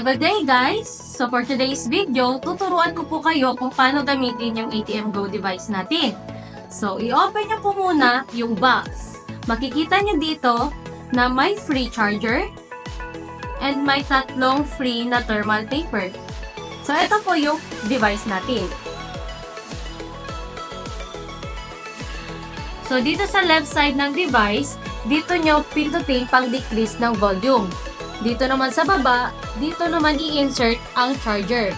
Good day guys! So for today's video, tuturuan ko po kayo kung paano gamitin yung ATM Go device natin. So i-open nyo po muna yung box. Makikita nyo dito na may free charger and may tatlong free na thermal paper. So ito po yung device natin. So dito sa left side ng device, dito nyo pindutin pang decrease ng volume. Dito naman sa baba, dito naman i-insert ang charger.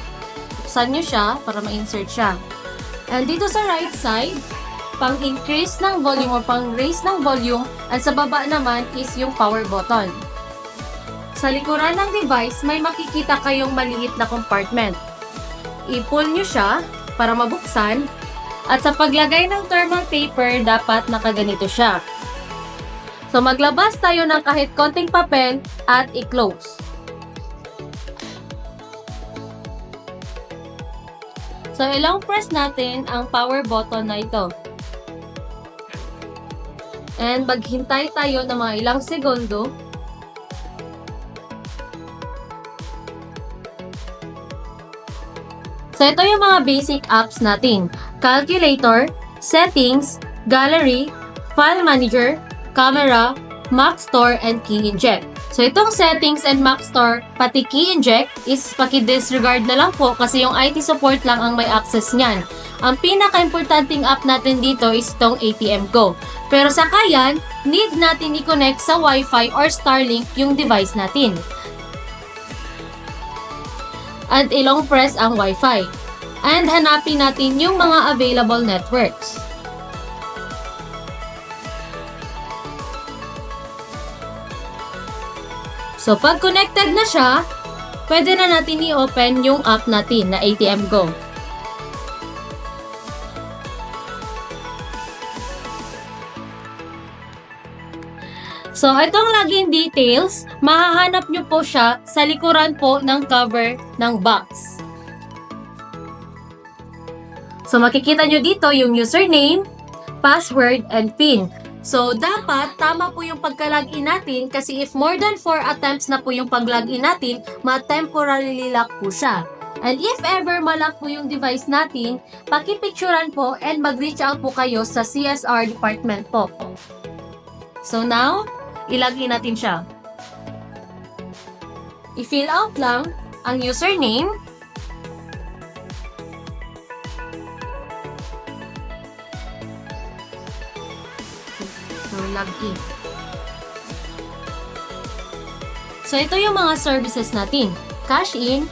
Buksan nyo siya para ma-insert siya. And dito sa right side, pang increase ng volume o pang raise ng volume, at sa baba naman is yung power button. Sa likuran ng device, may makikita kayong maliit na compartment. I-pull nyo siya para mabuksan, at sa paglagay ng thermal paper, dapat nakaganito siya. So maglabas tayo ng kahit konting papel at i-close. So ilang press natin ang power button na ito. And maghintay tayo ng mga ilang segundo. So ito yung mga basic apps natin. Calculator, Settings, Gallery, File Manager, camera, Mac Store, and Key Inject. So itong settings and Mac Store, pati Key Inject is paki-disregard na lang po kasi yung IT support lang ang may access niyan. Ang pinaka-importanting app natin dito is itong ATM Go. Pero sa kayan, need natin i-connect sa Wi-Fi or Starlink yung device natin. At ilong press ang Wi-Fi. And hanapin natin yung mga available networks. So, pag connected na siya, pwede na natin i-open yung app natin na ATM Go. So, itong login details, mahahanap nyo po siya sa likuran po ng cover ng box. So, makikita nyo dito yung username, password, and PIN. So, dapat tama po yung pagka-login natin kasi if more than 4 attempts na po yung pag-login natin, ma-temporarily lock po siya. And if ever malak po yung device natin, pakipicturan po and mag-reach out po kayo sa CSR department po. So now, ilagin natin siya. I-fill out lang ang username, So, log in. So, ito yung mga services natin. Cash in,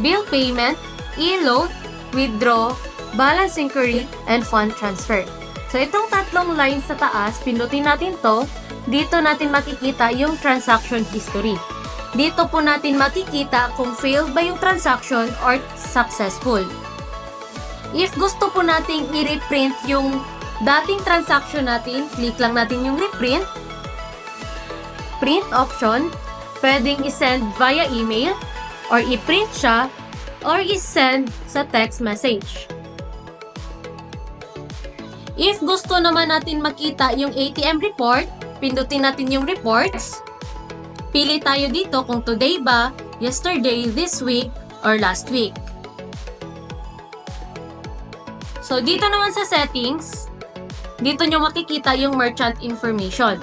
bill payment, e-load, withdraw, balance inquiry, and fund transfer. So, itong tatlong lines sa taas, pindutin natin to. Dito natin makikita yung transaction history. Dito po natin makikita kung failed ba yung transaction or successful. If gusto po nating i-reprint yung dating transaction natin, click lang natin yung reprint. Print option, pwedeng isend via email, or i-print siya, or i-send sa text message. If gusto naman natin makita yung ATM report, pindutin natin yung reports. Pili tayo dito kung today ba, yesterday, this week, or last week. So, dito naman sa settings, dito nyo makikita yung merchant information.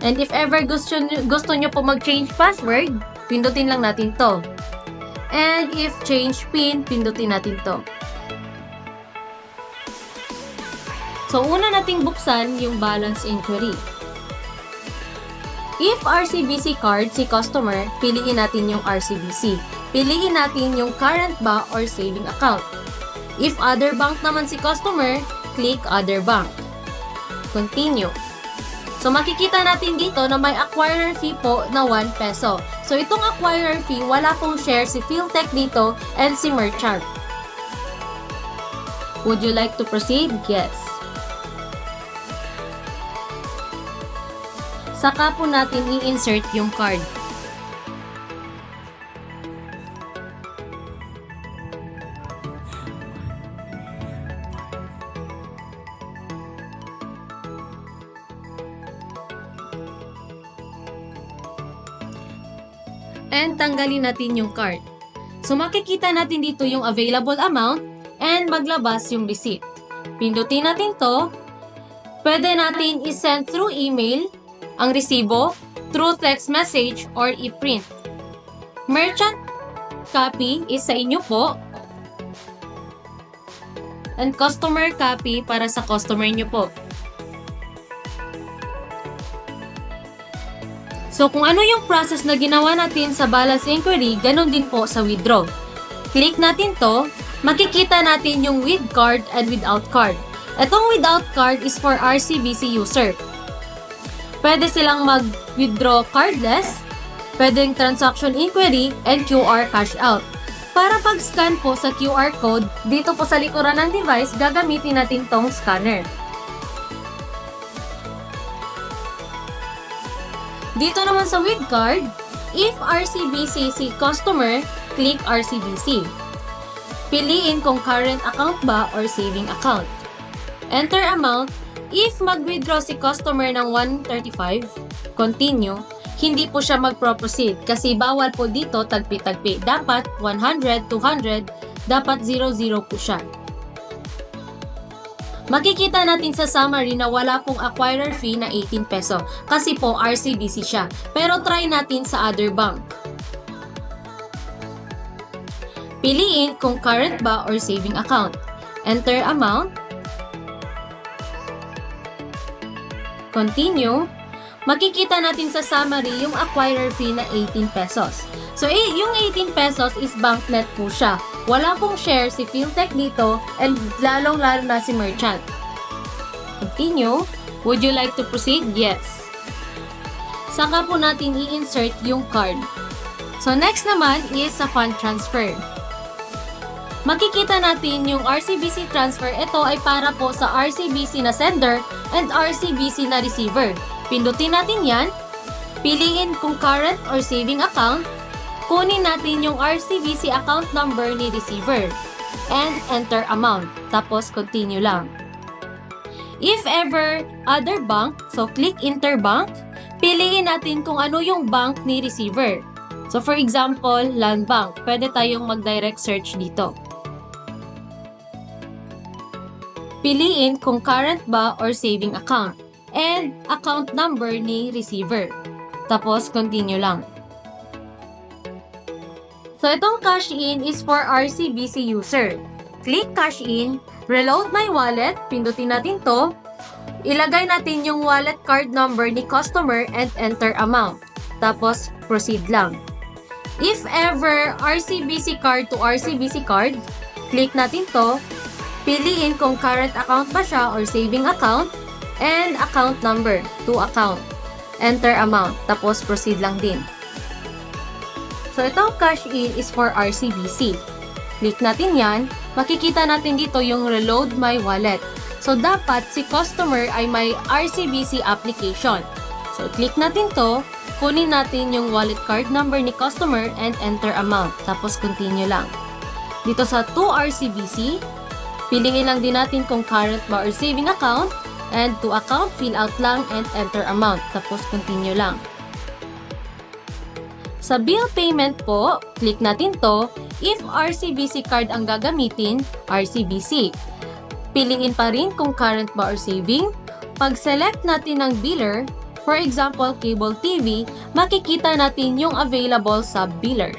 And if ever gusto gusto nyo po mag-change password, pindutin lang natin to. And if change PIN, pindutin natin to. So, una nating buksan yung balance inquiry. If RCBC card si customer, piliin natin yung RCBC. Piliin natin yung current ba or saving account. If other bank naman si customer, click other bank. Continue. So makikita natin dito na may acquirer fee po na 1 peso. So itong acquirer fee, wala pong share si Philtech dito and si Merchant. Would you like to proceed? Yes. Saka po natin i-insert yung card. And tanggalin natin yung card. So makikita natin dito yung available amount and maglabas yung receipt. Pindutin natin to. Pwede natin isend through email ang resibo, through text message, or i-print. Merchant copy is sa inyo po. And customer copy para sa customer nyo po. So kung ano yung process na ginawa natin sa balance inquiry, ganun din po sa withdraw. Click natin to, makikita natin yung with card and without card. Itong without card is for RCBC user. Pwede silang mag-withdraw cardless, pwedeng transaction inquiry, and QR cash out. Para pag-scan po sa QR code, dito po sa likuran ng device, gagamitin natin tong scanner. Dito naman sa with card, if RCBC si customer, click RCBC. Piliin kung current account ba or saving account. Enter amount, if mag-withdraw si customer ng 135, continue, hindi po siya mag-proceed kasi bawal po dito tagpi-tagpi. Dapat 100, 200, dapat 00 po siya. Makikita natin sa summary na wala pong acquirer fee na 18 peso kasi po RCBC siya. Pero try natin sa other bank. Piliin kung current ba or saving account. Enter amount. Continue. Makikita natin sa summary yung acquirer fee na 18 pesos. So, eh, yung 18 pesos is banknet po siya. Wala pong share si Philtech dito and lalong-lalo na si merchant. Continue. Would you like to proceed? Yes. Saka po natin i-insert yung card. So, next naman is sa fund transfer. Makikita natin yung RCBC transfer. Ito ay para po sa RCBC na sender and RCBC na receiver. Pindutin natin yan. Piliin kung current or saving account. Kunin natin yung RCBC account number ni receiver. And enter amount. Tapos continue lang. If ever other bank, so click interbank. Piliin natin kung ano yung bank ni receiver. So for example, Land Bank. Pwede tayong mag-direct search dito. Piliin kung current ba or saving account and account number ni receiver. Tapos, continue lang. So, itong cash in is for RCBC user. Click cash in, reload my wallet, pindutin natin to, ilagay natin yung wallet card number ni customer and enter amount. Tapos, proceed lang. If ever RCBC card to RCBC card, click natin to, piliin kung current account ba siya or saving account, and account number to account. Enter amount, tapos proceed lang din. So, itong cash in is for RCBC. Click natin yan, makikita natin dito yung reload my wallet. So, dapat si customer ay may RCBC application. So, click natin to, kunin natin yung wallet card number ni customer and enter amount. Tapos, continue lang. Dito sa 2RCBC, piliin lang din natin kung current ba or saving account and to account, fill out lang and enter amount. Tapos, continue lang. Sa bill payment po, click natin to. If RCBC card ang gagamitin, RCBC. Piliin pa rin kung current ba or saving. Pag-select natin ng biller, for example, cable TV, makikita natin yung available sa biller.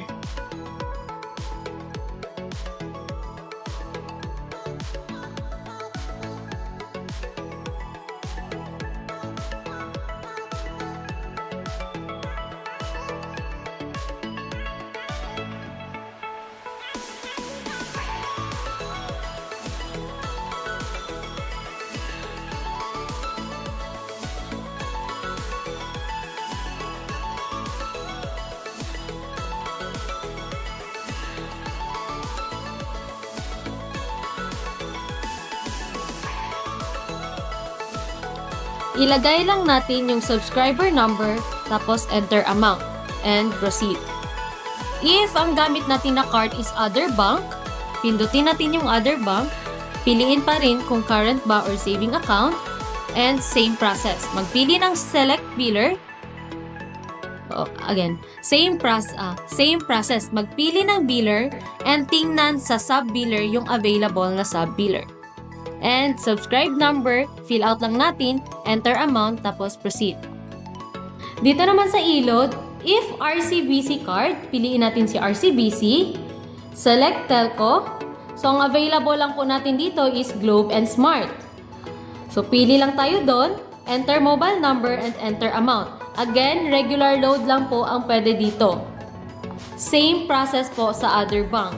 Ilagay lang natin yung subscriber number, tapos enter amount, and proceed. If ang gamit natin na card is other bank, pindutin natin yung other bank, piliin pa rin kung current ba or saving account, and same process. Magpili ng select biller, So, again, same, pros ah, same process. Magpili ng biller and tingnan sa sub-biller yung available na sub-biller. And subscribe number, fill out lang natin, enter amount, tapos proceed. Dito naman sa ilod, if RCBC card, piliin natin si RCBC, select telco. So, ang available lang po natin dito is Globe and Smart. So, pili lang tayo doon, enter mobile number and enter amount. Again, regular load lang po ang pwede dito. Same process po sa other bank.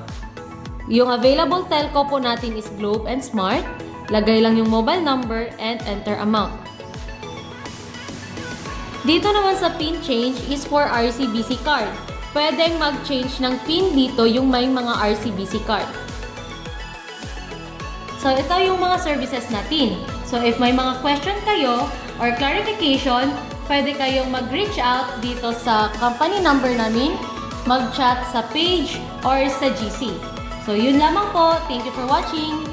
Yung available telco po natin is Globe and Smart. Lagay lang yung mobile number and enter amount. Dito naman sa PIN change is for RCBC card. Pwedeng mag-change ng PIN dito yung may mga RCBC card. So, ito yung mga services natin. So, if may mga question kayo or clarification, pwede kayong mag-reach out dito sa company number namin, mag-chat sa page or sa GC. So, yun lamang po. Thank you for watching.